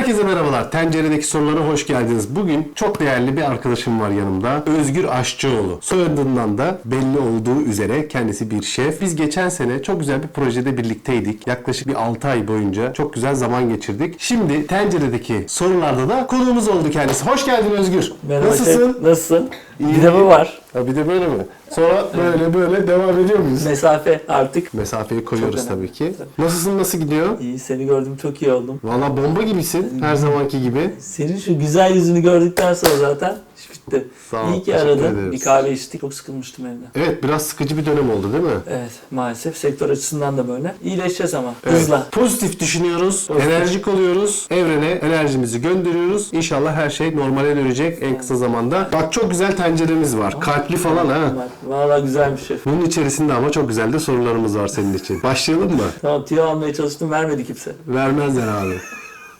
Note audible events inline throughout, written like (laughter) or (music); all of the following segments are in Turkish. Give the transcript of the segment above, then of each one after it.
Herkese merhabalar. Tenceredeki sorulara hoş geldiniz. Bugün çok değerli bir arkadaşım var yanımda. Özgür Aşçıoğlu. Soyadından da belli olduğu üzere kendisi bir şef. Biz geçen sene çok güzel bir projede birlikteydik. Yaklaşık bir 6 ay boyunca çok güzel zaman geçirdik. Şimdi tenceredeki sorularda da konuğumuz oldu kendisi. Hoş geldin Özgür. Merhaba Nasılsın? şef, Nasılsın? İyi. Bir de bu var. Ha, bir de böyle mi? Sonra böyle böyle devam ediyor muyuz? Mesafe artık. Mesafeyi koyuyoruz Çok önemli. tabii ki. Nasılsın? Nasıl gidiyor? İyi seni gördüm çok iyi oldum. Valla bomba gibisin her zamanki gibi. Senin şu güzel yüzünü gördükten sonra zaten bitti. Sağ ol, İyi ki aradın. Bir kahve içtik. Çok sıkılmıştım evde. Evet biraz sıkıcı bir dönem oldu değil mi? Evet maalesef sektör açısından da böyle. İyileşeceğiz ama Evet. hızla. Pozitif düşünüyoruz, Pozitif. enerjik oluyoruz, evrene enerjimizi gönderiyoruz. İnşallah her şey normale dönecek en kısa zamanda. Bak çok güzel tenceremiz var. Kalpli falan ha. Valla güzelmiş şef. Bunun içerisinde ama çok güzel de sorularımız var senin için. Başlayalım mı? Tamam tüyo almaya çalıştım vermedi kimse. Vermezler abi. (laughs)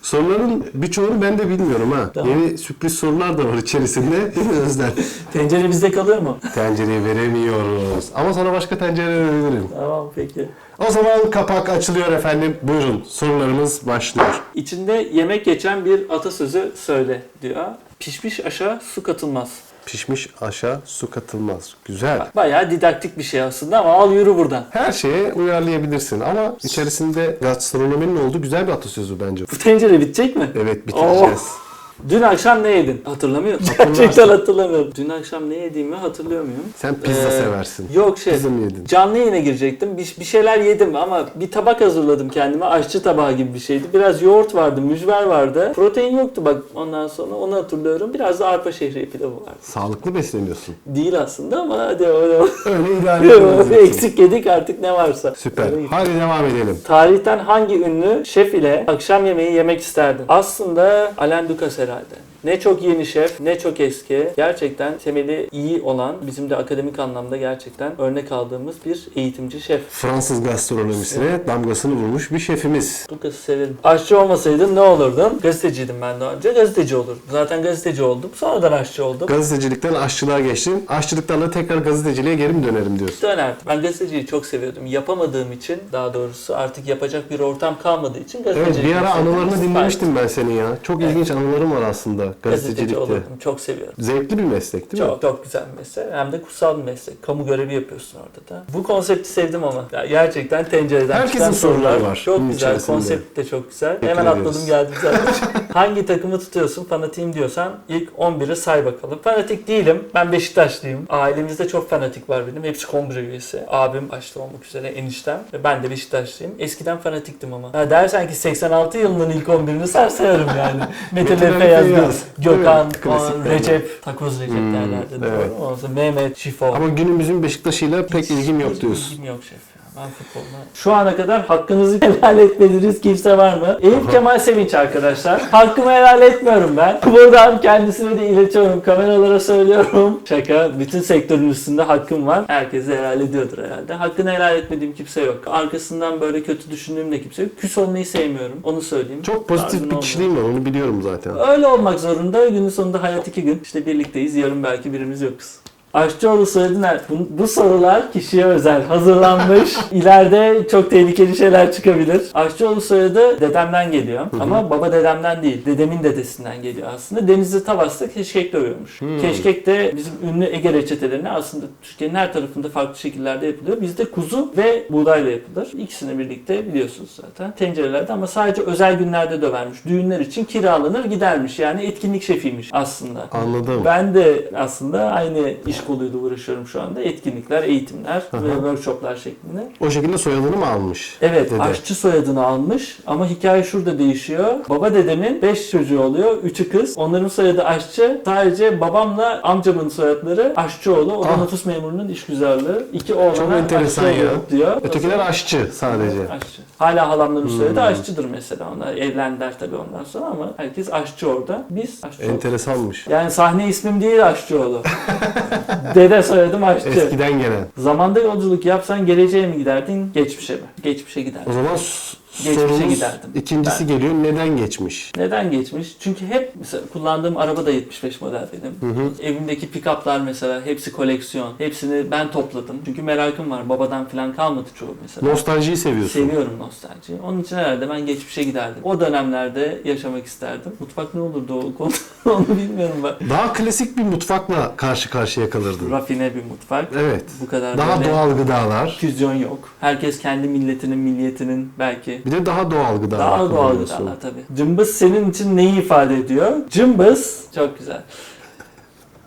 Soruların birçoğunu ben de bilmiyorum ha. Tamam. Yeni sürpriz sorular da var içerisinde. (laughs) Değil mi Özlem? Tencere bizde kalıyor mu? Tencereyi veremiyoruz. Ama sana başka tencere verebilirim. Tamam peki. O zaman kapak açılıyor efendim. Buyurun sorularımız başlıyor. İçinde yemek geçen bir atasözü söyle diyor. Pişmiş aşağı su katılmaz. Pişmiş aşağı su katılmaz. Güzel. Bayağı didaktik bir şey aslında ama al yürü buradan. Her şeye uyarlayabilirsin ama içerisinde gastronominin olduğu güzel bir atasözü bence. Bu tencere bitecek mi? Evet bitireceğiz. Dün akşam ne yedin? Hatırlamıyorum. Hatırlarsın. Gerçekten hatırlamıyorum. Dün akşam ne yediğimi hatırlıyor muyum? Sen pizza Ee, seversin. Yok şey. Pizza mı yedin? Canlı yayına girecektim. Bir, bir şeyler yedim ama bir tabak hazırladım kendime. Aşçı tabağı gibi bir şeydi. Biraz yoğurt vardı, mücver vardı. Protein yoktu bak ondan sonra onu hatırlıyorum. Biraz da arpa şehriye pilavı vardı. Sağlıklı besleniyorsun. Değil aslında ama hadi öyle. Öyle idare (laughs) ediyoruz. Eksik yedik artık ne varsa. Süper. Öyle Hadi devam edelim. Tarihten hangi ünlü şef ile akşam yemeği yemek isterdin? Aslında Alain Ducasse herhalde. Ne çok yeni şef, ne çok eski. Gerçekten temeli iyi olan, bizim de akademik anlamda gerçekten örnek aldığımız bir eğitimci şef. Fransız gastronomisine damgasını vurmuş bir şefimiz. Ducasse'ı severim. Aşçı olmasaydın ne olurdun? Gazeteciydim ben daha önce. Gazeteci olurdum. Zaten gazeteci oldum. Sonradan aşçı oldum. Gazetecilikten aşçılığa geçtim. Aşçılıktan da tekrar gazeteciliğe geri mi dönerim diyorsun? Dönerdim. Ben gazeteciyi çok seviyordum. Yapamadığım için daha doğrusu artık yapacak bir ortam kalmadığı için Evet gazeteciyi bir ara anılarını dinlemiştim ben senin ya. Çok Evet. ilginç anılarım var aslında Gazeteci gazetecilikte. olurdum. Çok seviyorum. Zevkli bir meslek değil mi? Çok çok güzel bir meslek. Hem de kutsal bir meslek. Kamu görevi yapıyorsun orada da. Bu konsepti sevdim ama. Ya gerçekten tencereden Herkesin soruları sorular. var Çok bunun güzel. içerisinde. Konsept de çok güzel. Teşekkür Hemen ediyoruz. atladım geldim zaten. (laughs) Hangi takımı tutuyorsun? Fanatiyim diyorsan ilk 11'i say bakalım. Fanatik değilim. Ben Beşiktaşlıyım. Ailemizde çok fanatik var benim. Hepsi kongre üyesi. Abim başta olmak üzere eniştem. Ve ben de Beşiktaşlıyım. Eskiden fanatiktim ama. Ha dersen ki 86 yılının ilk 11'ini sarsayarım yani. (laughs) Metin Ali yazdı. Gökhan, klasikler. falan, Recep, Takoz Recep Hmm, derlerdi. evet. Doğru. Mehmet, Şifo. Ama günümüzün Beşiktaş'ıyla pek ilgim yok diyorsun. İlgim yok şef. Ben. Şu ana kadar hakkınızı (laughs) helal etmediniz kimse var mı? Eyüp Kemal Sevinç arkadaşlar. Hakkımı helal etmiyorum ben. (laughs) Buradan kendisine de iletiyorum. Kameralara söylüyorum. (laughs) Şaka. Bütün sektörün üstünde hakkım var. Herkes de helal ediyordur herhalde. Hakkını helal etmediğim kimse yok. Arkasından böyle kötü düşündüğüm de kimse yok. Küs olmayı sevmiyorum. Onu söyleyeyim. Çok pozitif Tarzın bir kişiliğim var onu biliyorum zaten. Öyle olmak zorunda. Günün sonunda hayat iki gün. İşte birlikteyiz. Yarın belki birimiz yokuz. Aşçıoğlu soyadı ne? Bu, bu sorular kişiye özel hazırlanmış. (laughs) İleride çok tehlikeli şeyler çıkabilir. Aşçıoğlu soyadı dedemden geliyor. Ama baba dedemden değil. Dedemin dedesinden geliyor aslında. Denizli Tavas'ta keşkek dövüyormuş. Keşkek de bizim ünlü Ege reçetelerine aslında Türkiye'nin her tarafında farklı şekillerde yapılıyor. Bizde kuzu ve buğdayla yapılır. İkisini birlikte biliyorsunuz zaten. Tencerelerde ama sadece özel günlerde dövermiş. Düğünler için kiralanır gidermiş. Yani etkinlik şefiymiş aslında. Anladım. Ben de aslında aynı iş koluyla uğraşıyorum şu anda. Etkinlikler, eğitimler Aha. ve workshoplar şeklinde. O şekilde soyadını mı almış? Evet, Dede. aşçı soyadını almış ama hikaye şurada değişiyor. Baba dedemin 5 çocuğu oluyor, 3'ü kız. Onların soyadı aşçı. Sadece babamla amcamın soyadları aşçıoğlu. O da Ah. nüfus memurunun işgüzarlığı. İki oğlana Çok enteresan ya. diyor. Ötekiler aşçı sadece. Aşçı. Hala halamların soyadı Hmm. aşçıdır mesela. Onlar evlendiler tabii ondan sonra ama herkes aşçı orada. Biz aşçı. Enteresanmış. Yani sahne ismim değil Aşçıoğlu. (laughs) (laughs) Dede soyadım Aşçı. Eskiden gelen. Zamanda yolculuk yapsan geleceğe mi giderdin, geçmişe mi? Geçmişe giderdin. O zaman Geçmişe Sorumuz giderdim. ikincisi geliyor. Neden geçmiş? Neden geçmiş? Çünkü hep mesela kullandığım araba da 75 model benim. Evimdeki pick-up'lar mesela hepsi koleksiyon. Hepsini ben topladım. Çünkü merakım var. Babadan falan kalmadı çoğu mesela. Nostaljiyi seviyorsun. Seviyorum nostaljiyi. Onun için herhalde ben geçmişe giderdim. O dönemlerde yaşamak isterdim. Mutfak ne olurdu o konuda (laughs) onu bilmiyorum ben. Daha klasik bir mutfakla karşı karşıya kalırdın. Rafine bir mutfak. Evet. Bu kadar Daha böyle doğal gıdalar. füzyon yok. Herkes kendi milletinin, milliyetinin belki Bir de daha doğal gıdalar. Daha doğal gıdalar tabii. Cımbız senin için neyi ifade ediyor? Cımbız çok güzel.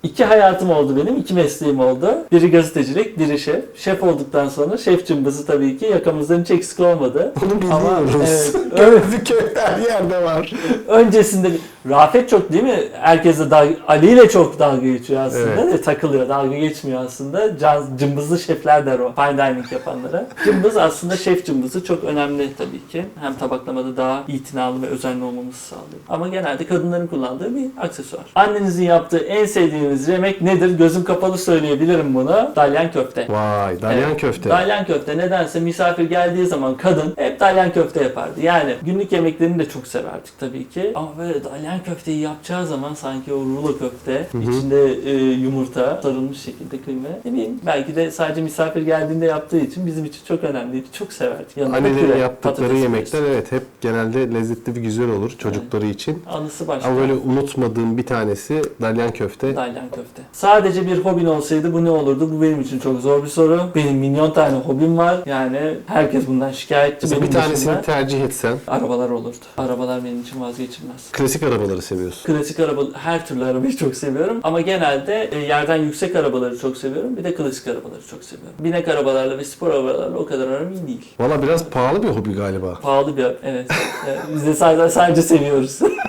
İki hayatım oldu benim, iki mesleğim oldu. Biri gazetecilik, biri şef. Şef olduktan sonra şef cımbızı tabii ki yakamızdan hiç eksik olmadı. Bunu biliyoruz. evet, (laughs) köyde her yerde var. öncesinde Rafet çok değil mi? Herkese dalga, Ali ile çok dalga geçiyor aslında Evet. de takılıyor. Dalga geçmiyor aslında. Can, cımbızlı şefler der o. Fine dining yapanlara. Cımbız aslında şef cımbızı çok önemli tabii ki. Hem tabaklamada daha itinalı ve özenli olmamızı sağlıyor. Ama genelde kadınların kullandığı bir aksesuar. Annenizin yaptığı en sevdiğiniz yemek nedir? Gözüm kapalı söyleyebilirim bunu. Dalyan köfte. Vay, dalyan Evet. köfte. Dalyan köfte nedense misafir geldiği zaman kadın hep dalyan köfte yapardı. Yani günlük yemeklerini de çok severdik tabii ki. Ama böyle dalyan köfteyi yapacağı zaman sanki o rulo köfte, içinde e, yumurta sarılmış şekilde kıyma. Ne bileyim belki de sadece misafir geldiğinde yaptığı için bizim için çok önemliydi. Çok severdik. Yanında Annelerin yaptıkları yemekler evet hep genelde lezzetli ve güzel olur çocukları için. Anısı başka. Ama böyle unutmadığım bir tanesi dalyan köfte. Dalyan köfte. Sadece bir hobin olsaydı bu ne olurdu? Bu benim için çok zor bir soru. Benim milyon tane hobim var. Yani herkes bundan şikayetçi. Mesela benim bir tanesini dışında. tercih etsen. Arabalar olurdu. Arabalar benim için vazgeçilmez. Klasik arabaları seviyorsun. Klasik araba, her türlü arabayı çok seviyorum. Ama genelde e, yerden yüksek arabaları çok seviyorum. Bir de klasik arabaları çok seviyorum. Binek arabalarla ve spor arabalarla o kadar aram iyi değil. Valla biraz pahalı bir hobi galiba. Pahalı bir evet. (laughs) Evet, Biz de sadece, sadece seviyoruz. (laughs)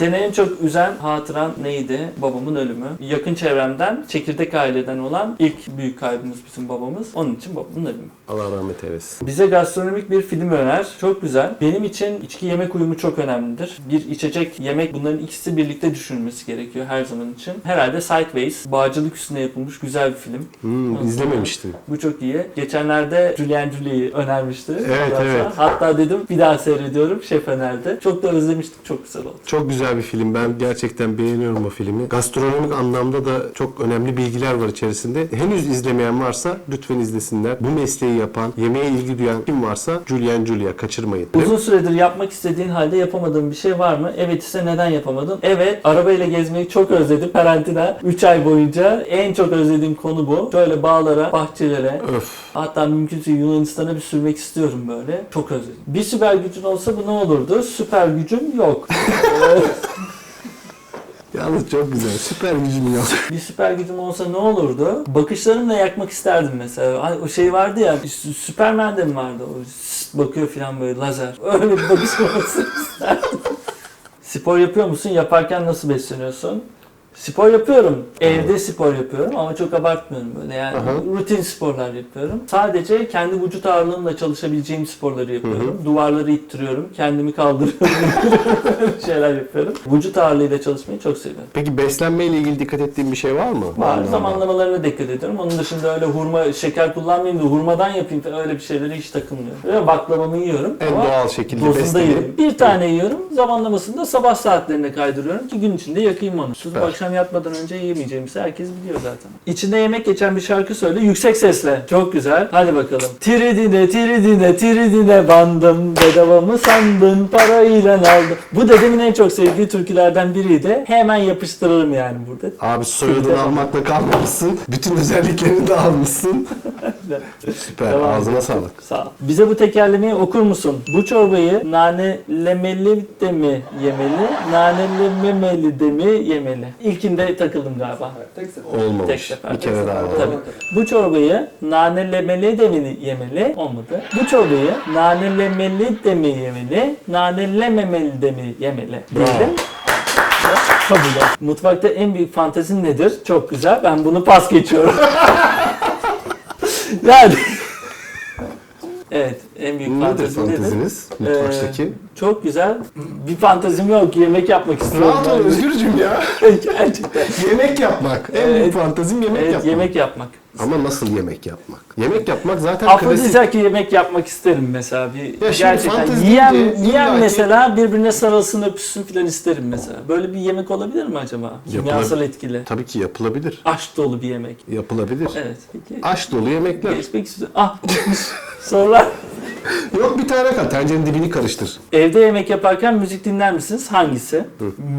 Seni en çok üzen hatıran neydi? Babamın ölümü. Yakın çevremden, çekirdek aileden olan ilk büyük kaybımız bizim babamız. Onun için babamın ölümü. Allah rahmet eylesin. Bize gastronomik bir film öner. Çok güzel. Benim için içki yemek uyumu çok önemlidir. Bir içecek, yemek bunların ikisi birlikte düşünülmesi gerekiyor her zaman için. Herhalde Sideways, bağcılık üstüne yapılmış güzel bir film. Hmm, izlememiştim. Bu çok iyi. Geçenlerde Julian Julie'yi önermişti. Evet, evet. Hatta dedim bir daha seyrediyorum. Şef önerdi. Çok da özlemiştik. Çok güzel oldu. Çok güzel bir film. Ben gerçekten beğeniyorum o filmi. Gastronomik anlamda da çok önemli bilgiler var içerisinde. Henüz izlemeyen varsa lütfen izlesinler. Bu mesleği yapan, yemeğe ilgi duyan kim varsa Julian Julia kaçırmayın. Uzun süredir yapmak istediğin halde yapamadığın bir şey var mı? Evet ise neden yapamadın? Evet, arabayla gezmeyi çok özledim. Karantina 3 ay boyunca en çok özlediğim konu bu. Şöyle bağlara, bahçelere, Öf. hatta mümkünse Yunanistan'a bir sürmek istiyorum böyle. Çok özledim. Bir süper gücün olsa bu ne olurdu? Süper gücüm yok. (laughs) (laughs) Yalnız çok güzel. Süper gücüm yok. bir süper gücüm olsa ne olurdu? Bakışlarımla yakmak isterdim mesela. Hani o şey vardı ya, Sü- Superman'de mi vardı? O bakıyor falan böyle lazer. (laughs) Öyle bir bakış olmasını isterdim. Spor yapıyor musun? Yaparken nasıl besleniyorsun? Spor yapıyorum. Evde spor yapıyorum ama çok abartmıyorum böyle yani Aha. rutin sporlar yapıyorum. Sadece kendi vücut ağırlığımla çalışabileceğim sporları yapıyorum. Duvarları ittiriyorum, kendimi kaldırıyorum. (laughs) Böyle şeyler yapıyorum. Vücut ağırlığıyla çalışmayı çok seviyorum. Peki beslenmeyle ilgili dikkat ettiğin bir şey var mı? Var. Zamanlamalarına dikkat ediyorum. Onun dışında öyle hurma, şeker kullanmayayım da hurmadan yapayım falan öyle bir şeylere hiç takılmıyorum. Böyle baklavamı yiyorum En ama doğal şekilde yiyorum. Bir tane yiyorum. Zamanlamasını da sabah saatlerine kaydırıyorum ki gün içinde yakayım onu. Süper. Akşam yatmadan önce yemeyeceğimizi herkes biliyor zaten. İçinde yemek geçen bir şarkı söyle yüksek sesle. Çok güzel. Hadi bakalım. Tiridine tiridine tiridine bandım. Bedava mı sandın parayla aldım. Bu dedemin en çok sevdiği türkülerden biriydi. Hemen yapıştırırım yani burada. Abi soyadını almakla kalmamışsın. Bütün özelliklerini de almışsın. (laughs) Süper. Devam Ağzına edelim. sağlık. Sağ ol. Bize bu tekerlemeyi okur musun? Bu çorbayı nanelemeli de mi yemeli, nanelememeli de mi yemeli? İlkinde takıldım galiba. Tek Olmamış. sefer. Bir kere daha Tabii. Bu çorbayı nanelemeli de mi yemeli? Olmadı. Bu çorbayı nanelemeli de mi yemeli, nanelememeli de mi yemeli? Bravo. Kabul. Mutfakta en büyük fantezin nedir? Çok güzel. Ben bunu pas geçiyorum. (laughs) yani Evet. En büyük Nedir fanteziniz mutfaktaki? Çok güzel. Bir fantezim yok. Yemek yapmak istiyorum. Rahat ol ben. Özgürcüm ya. (laughs) Gerçekten. yemek yapmak. En Evet. büyük fantezim yemek Evet, yapmak. yemek yapmak. Ama nasıl yemek yapmak? Yemek yapmak zaten klasik. Afrodizyak yemek yapmak isterim mesela. Bir şimdi gerçekten yiyen, yiyen mesela birbirine sarılsın öpüşsün filan isterim mesela. Böyle bir yemek olabilir mi acaba? Kimyasal etkili. Tabii ki yapılabilir. Aşk dolu bir yemek. Yapılabilir. Evet peki. Aş dolu yemekler. Geçmek istiyorum. Ah. Sorular. (laughs) (laughs) Yok bir tane kal. Tencerenin dibini karıştır. Evde yemek yaparken müzik dinler misiniz? Hangisi?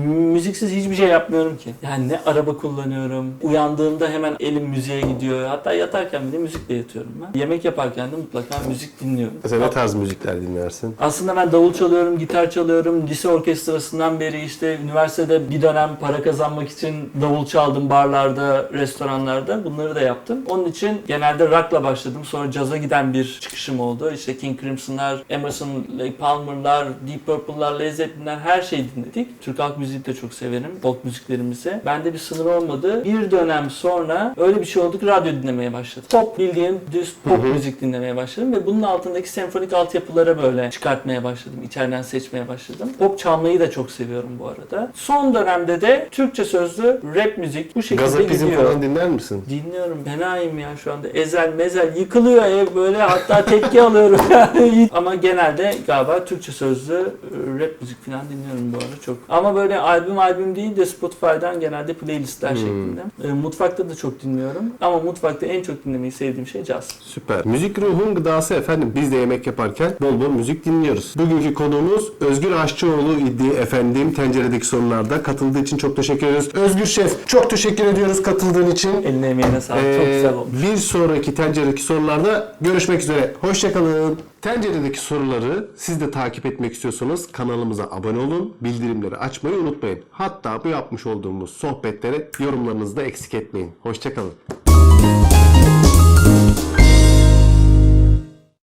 Müziksiz hiçbir şey yapmıyorum ki. Yani ne araba kullanıyorum. Uyandığımda hemen elim müziğe gidiyor. Hatta yatarken bile müzikle yatıyorum ben. Yemek yaparken de mutlaka müzik dinliyorum. Mesela ne tarz müzikler dinlersin? Aslında ben davul çalıyorum, gitar çalıyorum. Lise orkestrasından beri işte üniversitede bir dönem para kazanmak için davul çaldım barlarda, restoranlarda. Bunları da yaptım. Onun için genelde rock'la başladım. Sonra caza giden bir çıkışım oldu. İşte King Crimson'lar, Emerson, Lake Palmer'lar, Deep Purple'lar, Led Zeppelin'ler her şeyi dinledik. Türk halk müziği de çok severim. Folk müziklerimizi. Bende bir sınır olmadı. Bir dönem sonra öyle bir şey oldu ki radyo dinlemeye başladım. Pop bildiğin düz pop müzik dinlemeye başladım ve bunun altındaki senfonik altyapıları böyle çıkartmaya başladım. İçeriden seçmeye başladım. Pop çalmayı da çok seviyorum bu arada. Son dönemde de Türkçe sözlü rap müzik bu şekilde Gazapizm gidiyor. falan dinler misin? Dinliyorum. Fenayım ya şu anda. Ezel mezel yıkılıyor ev böyle hatta tepki (laughs) alıyorum. (laughs) Ama genelde galiba Türkçe sözlü e, rap müzik falan dinliyorum bu arada çok. Ama böyle albüm albüm değil de Spotify'dan genelde playlistler şeklinde. E, mutfakta da çok dinliyorum. Ama mutfakta en çok dinlemeyi sevdiğim şey caz. Süper. Müzik ruhun gıdası efendim. Biz de yemek yaparken bol bol müzik dinliyoruz. Bugünkü konuğumuz Özgür Aşçıoğlu idi efendim. Tenceredeki sorunlarda katıldığı için çok teşekkür ediyoruz. Özgür Şef çok teşekkür ediyoruz katıldığın için. Eline emeğine sağlık. çok Ee, güzel olmuş. bir sonraki tenceredeki sorularda görüşmek üzere. Hoşçakalın. Tenceredeki soruları siz de takip etmek istiyorsanız kanalımıza abone olun. Bildirimleri açmayı unutmayın. Hatta bu yapmış olduğumuz sohbetlere yorumlarınızı da eksik etmeyin. Hoşçakalın.